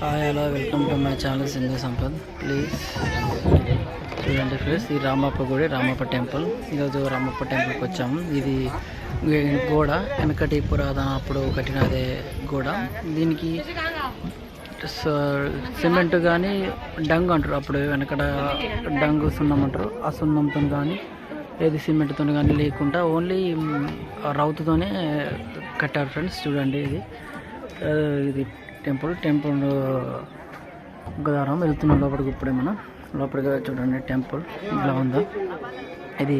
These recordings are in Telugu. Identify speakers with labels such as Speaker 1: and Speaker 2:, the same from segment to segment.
Speaker 1: Hi hello welcome to my channel Sindhu Sampad please చూడండి ఫ్రెండ్స్ ఈ రామప్ప గుడి రామప్ప టెంపుల్ ఈరోజు రామప్ప టెంపుల్కి వచ్చాము. ఇది గోడ వెనకటి పురాతన అప్పుడు కట్టినదే గోడ. దీనికి స- సిమెంట్ కానీ డంగ్ అంటారు. అప్పుడు వెనకడ డంగ్ సున్నం అంటారు. ఆ సున్నంతో కానీ ఏది సిమెంట్తో కానీ లేకుండా ఓన్లీ రౌతుతోనే కట్టారు ఫ్రెండ్స్ చూడండి ఇది. ఇది టెంపుల్ టెంపుల్ గదారం వెళ్తున్నాం లోపలికి ఇప్పుడే మనం. లోపలికి చూడండి టెంపుల్ ఇలా ఉందా. ఇది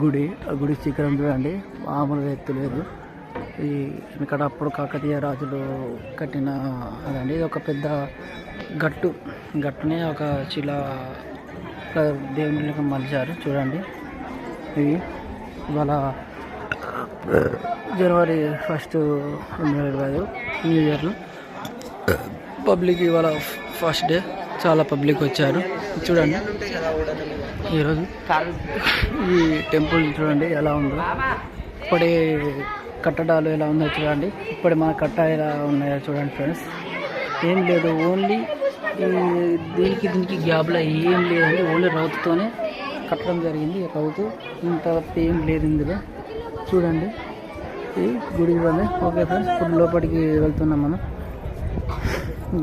Speaker 1: గుడి ఆ గుడి శిఖరం చూడండి. మామూలుగా ఎత్తు లేదు. ఈ ఇక్కడ అప్పుడు కాకతీయ రాజులు కట్టిన అదండి. ఇది ఒక పెద్ద గట్టు. గట్టునే ఒక శిల దేవునికి దేవుని మలిచారు చూడండి. ఇది ఇవాళ జనవరి ఫస్ట్ రెండు వేల ఇరవై ఐదు న్యూ ఇయర్లో. పబ్లిక్ ఇవాళ ఫస్ట్ డే. చాలా పబ్లిక్ వచ్చారు. చూడండి. ఈరోజు ఈ టెంపుల్ చూడండి ఎలా ఉందో. ఇప్పటి కట్టడాలు ఎలా ఉందో చూడండి. ఇప్పటి మన కట్ట ఎలా ఉన్నాయో చూడండి ఫ్రెండ్స్. ఏం లేదు ఓన్లీ దీనికి దీనికి గ్యాప్లో ఏం లేదండి. ఓన్లీ రౌతుతోనే కట్టడం జరిగింది. రౌతు ఇంత ఏం లేదు ఇందులో. చూడండి. ఈ గుడి ఓకే ఫ్రెండ్స్ ఇప్పుడు లోపలికి వెళ్తున్నాం మనం.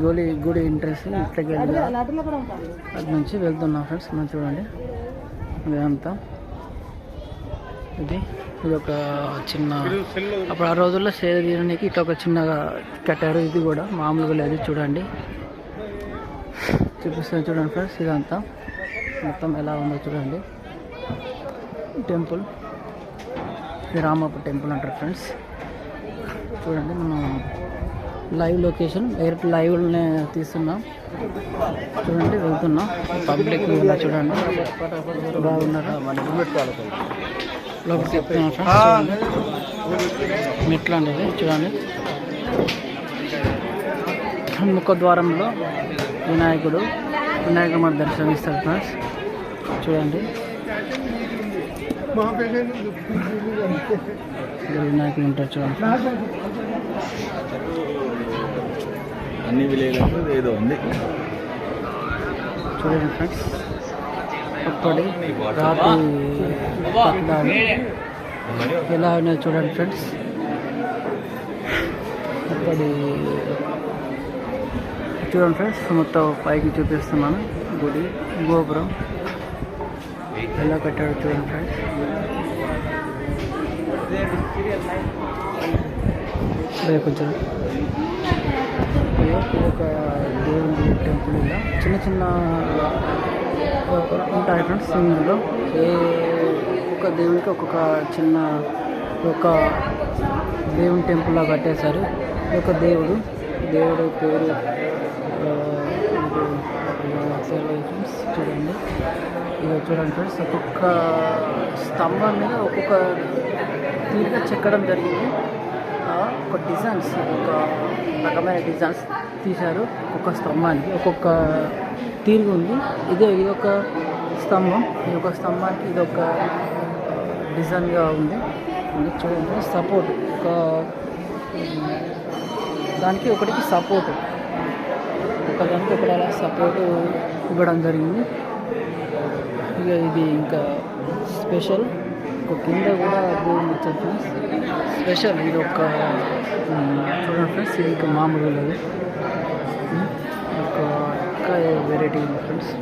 Speaker 1: గుడి గుడి ఇంట్రెస్ట్ ఇట్లకి వెళ్ళి అటు నుంచి వెళ్తున్నాం ఫ్రెండ్స్ మనం చూడండి. ఇదంతా ఇది ఇది ఒక చిన్న అప్పుడు ఆ రోజుల్లో సేద తీయడానికి ఇట్లా ఒక చిన్నగా కట్టారు ఇది కూడా. మామూలుగా లేదు చూడండి. చూపిస్తాను చూడండి ఫ్రెండ్స్ ఇదంతా. మొత్తం ఎలా ఉందో చూడండి. టెంపుల్ ఇది రామప్ప టెంపుల్ అంటారు ఫ్రెండ్స్ చూడండి మనం లైవ్ లొకేషన్ డైరెక్ట్ లైవ్లోనే తీస్తున్నాం. చూడండి వెళ్తున్నాం. పబ్లిక్ ఇలా చూడండి. బాగున్నారా? లోపలికి చెప్తున్నాం మెట్లు అండి ఇది చూడండి. ముఖద్వారంలో వినాయకుడు వినాయకుడు మనకు దర్శనమిస్తారు ఫ్రెండ్స్. చూడండి. వినాయకుడు ఉంటారు చూడండి.
Speaker 2: అన్ని విలేజ్లలో ఏదో ఉంది.
Speaker 1: చూడండి ఫ్రెండ్స్. అప్పటి రాతి ఎలా ఉన్నాయో చూడండి ఫ్రెండ్స్. అప్పటి చూడండి ఫ్రెండ్స్ మొత్తం పైకి చూపిస్తున్నాను. గుడి గోపురం ఎలా కట్టాడు చూడండి ఫ్రెండ్స్. కొంచెం ఒక దేవుడి టెంపుల్ ఇలా చిన్న చిన్న ఉంటాయి ఫ్రెండ్స్ ఇందులో. ఏ ఒక్కొక్క దేవునికి ఒక్కొక్క చిన్న ఒక దేవుని టెంపుల్లా కట్టేశారు. ఒక దేవుడు. దేవుడు పేరు ఫ్రెండ్స్ చూడండి. ఇది చూడండి ఫ్రెండ్స్ ఒక్కొక్క స్తంభం మీద ఒక్కొక్క తీరుగా చెక్కడం జరిగింది. ఒక డిజైన్స్ ఒక రకమైన డిజైన్స్ తీశారు. ఒక్కొక్క స్తంభానికి ఒక్కొక్క తీరు ఉంది. ఇదే ఇది ఒక స్తంభం. ఇది ఒక స్తంభానికి ఇది ఒక డిజైన్గా ఉంది. చూడండి సపోర్ట్ ఒక దానికి ఒకటికి సపోర్ట్ ఒక దానికి ఒకటి అలా సపోర్ట్ ఇవ్వడం జరిగింది. ఇక ఇది ఇంకా స్పెషల్ ఒక కింద కూడా వచ్చారు ఫ్రెండ్స్. స్పెషల్ ఇది ఒక చూడండి ఫ్రెండ్స్ ఇది ఇంకా మామూలుగా లేదు ఒక ఇంకా వెరైటీ ఉంది ఫ్రెండ్స్.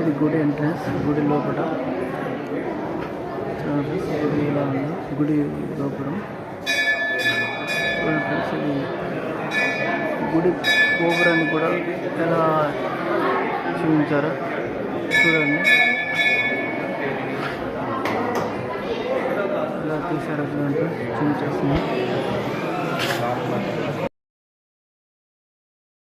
Speaker 1: ఇది గుడి ఎంట్రన్స్ గుడి లోపల. చూడండి ఫ్రెండ్స్ గుడి ఇలా ఉంది. గుడి గోపురం చూడండి ఫ్రెండ్స్ ఇది గుడి గోపురాన్ని కూడా ఎలా చూపించారో చూడండి ఎలా తీసారో చూడండి చూపించేస్తుంది